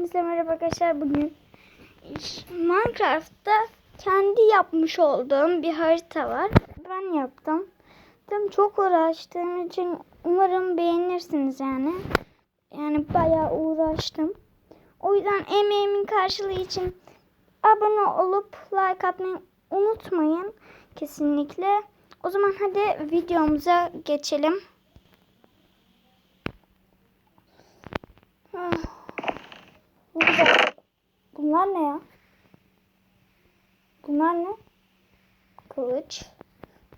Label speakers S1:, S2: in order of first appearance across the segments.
S1: Hepinize merhaba arkadaşlar. Bugün Minecraft'ta kendi yapmış olduğum bir harita var. Ben yaptım. Tabii çok uğraştığım için umarım beğenirsiniz yani. Yani bayağı uğraştım. O yüzden emeğimin karşılığı için abone olup like atmayı unutmayın. Kesinlikle. O zaman hadi videomuza geçelim. Ah. Ne güzel. Bunlar ne ya? Bunlar ne? Kılıç.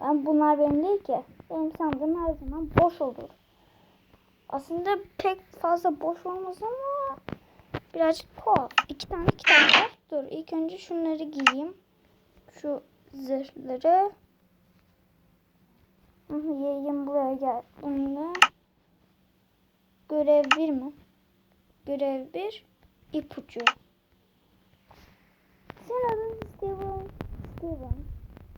S1: Ben bunlar benim değil ki. Benim sandığım her zaman boş olur. Aslında pek fazla boş olmaz ama birazcık tuhaf. İki tane kitap var. Dur ilk önce şunları giyeyim. Şu zırhları. Yayın buraya geldiğinde. Görev bir mi? Görev bir. ipucu. Sen adın Steven. Steven.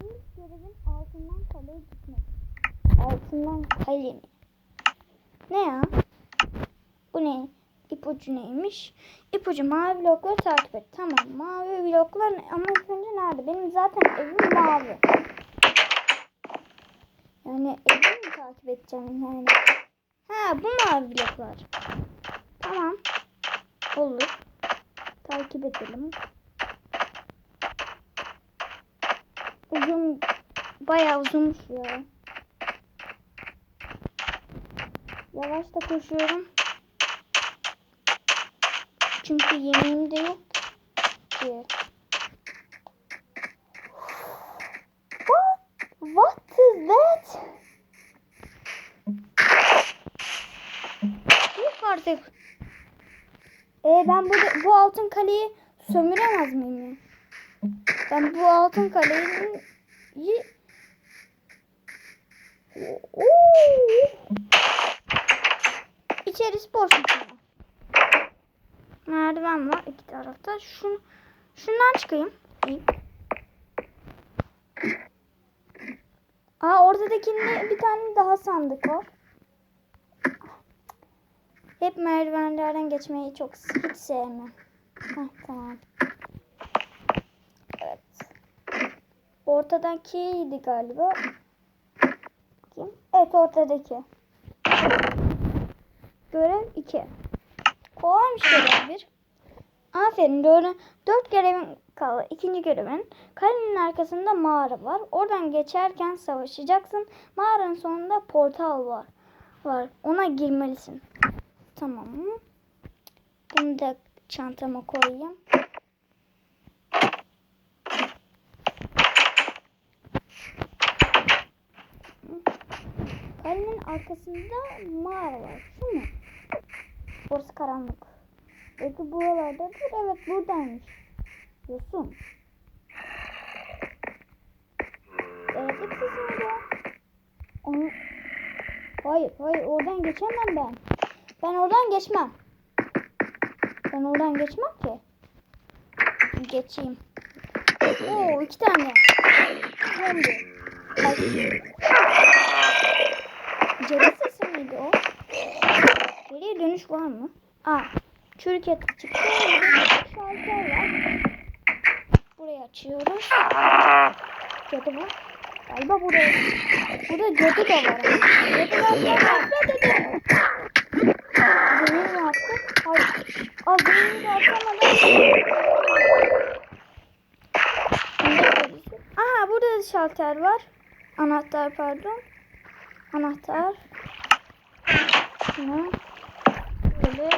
S1: İlk görevin altından kaleye gitmek. Altından kale mi? Ne ya? Bu ne? İpucu neymiş? İpucu mavi blokları takip et. Tamam mavi bloklar ne? Ama ilk önce nerede? Benim zaten evim mavi. Yani evimi mi takip edeceğim yani? Ha bu mavi bloklar. Tamam. Olur. Takip edelim. Uzun bayağı uzunmuş ya. Yavaş da koşuyorum. Çünkü yemeğim de yok ki. What? İs that? Yok artık. Ee, ben bu, bu altın kaleyi sömüremez miyim? Ben bu altın kaleyi Oo! İçerisi boş? Merdiven var iki tarafta. Şun, şundan çıkayım. İyi. Aa ortadakinde bir tane daha sandık var. Hep merdivenlerden geçmeyi çok hiç sevmem. Heh, tamam. Evet. Ortadakiydi galiba. Kim? Evet ortadaki. Görev 2. Kolaymış görev 1. Aferin doğru. 4 görevin kaldı. İkinci görevin. Kalenin arkasında mağara var. Oradan geçerken savaşacaksın. Mağaranın sonunda portal var. Var. Ona girmelisin. Tamam. Bunu da çantama koyayım. Kalenin arkasında mağara var. Şu mu? Burası karanlık. Belki buralardadır. Evet buradaymış. Yosun. Elektrik sesi mi Onu... Hayır hayır oradan geçemem ben. Ben oradan geçmem. Ben oradan geçmem ki. Geçeyim. Oo iki tane. Zombi. Ay. Cadı sesi miydi o? Geriye dönüş var mı? Aa. Çürük et çıktı. Şalter var. Burayı açıyoruz. Cadı var. Galiba buraya. Burada cadı da var. Cadı var. Cadı var. Zemini mi attı? Hayır. Aa zemini de atamadan. Aha burada da şalter var. Anahtar pardon. Anahtar. Şunu. Böyle.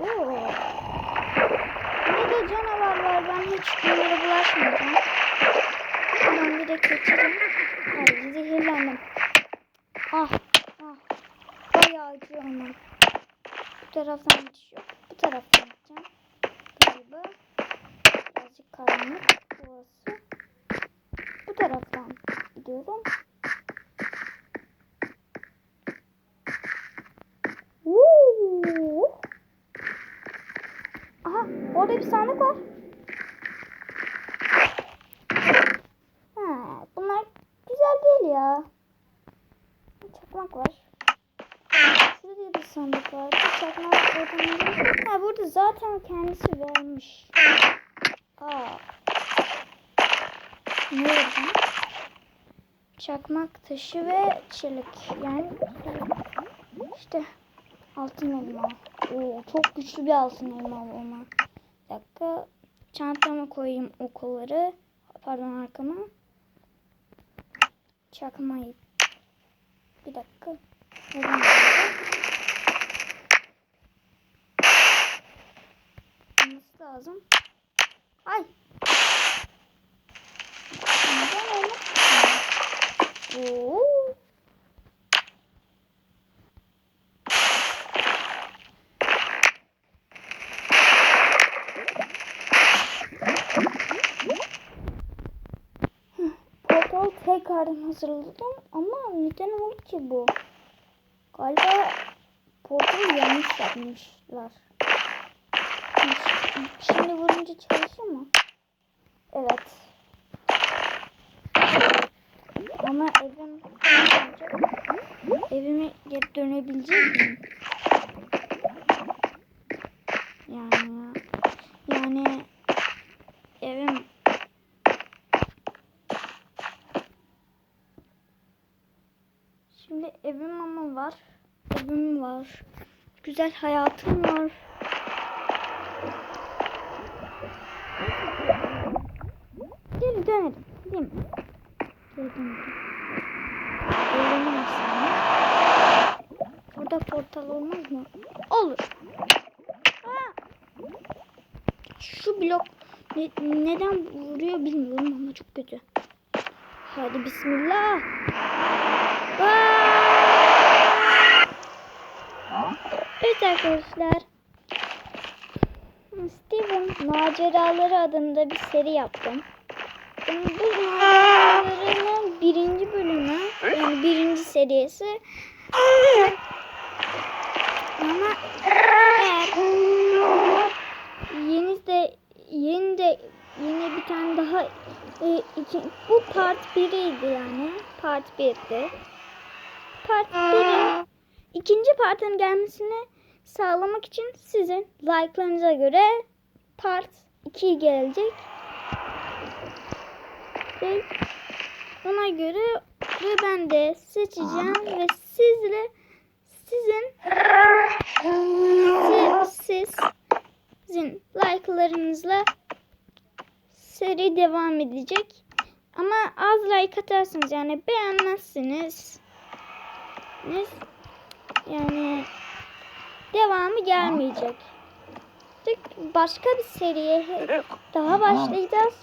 S1: Oo. Burada canavar var. Ben hiç bunlara bulaşmayacağım. Şuradan bir de geçeceğim. Ay zehirlendim. Ah. Ah. Bayağı acıyor ama. Bu taraftan hiç yok. Bu taraftan gideceğim. Galiba. Birazcık karanlık. Burası. Bu taraftan gidiyorum. Woo! Aha orada bir sandık var. Ha, bunlar güzel değil ya. Çakmak var. Şurada bir sandık var. Artık çakmak ortamında. Ha burada zaten kendisi vermiş. Aa. Ne oradan? Çakmak taşı ve çelik. Yani işte altın elma. Oo, çok güçlü bir altın elma olma. Dakika. Çantama koyayım o kolları. Pardon arkama. Çakmayı. Bir dakika. Neden lazım. Ay. Neden öyle? Oo. Hı, Tekrardan hazırladım ama neden oldu ki bu? Galiba portalı yanlış yapmışlar. Şimdi vurunca çalışır mı? Evet. Ama evim evime geri dönebilecek miyim? Yani yani evim Şimdi evim ama var. Evim var. Güzel hayatım var. Geri dönelim. Değil mi? Geri dönelim. Öğrenelim sana. Burada portal olmaz mı? Olur. Şu blok ne- neden vuruyor bilmiyorum ama çok kötü. Hadi bismillah. Aa! Evet arkadaşlar. Steven Maceraları adında bir seri yaptım. Yani Bu maceralarının birinci bölümü, yani birinci serisi. Ama eğer yeni de yeni de yeni bir tane daha e, iki, bu part 1'iydi yani. Part 1'di. Part 1'in ikinci partın gelmesini sağlamak için sizin like'larınıza göre part 2 gelecek. Ve ona göre ve ben de seçeceğim ve sizle sizin siz, siz sizin like'larınızla seri devam edecek. Ama az like atarsınız yani beğenmezsiniz. Ne- Yani devamı gelmeyecek. Başka bir seriye daha başlayacağız.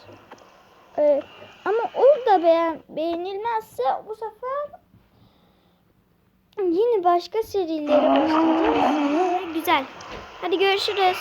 S1: Ee, ama orada beğen, beğenilmezse bu sefer yine başka serilere başlayacağız. Güzel. Hadi görüşürüz.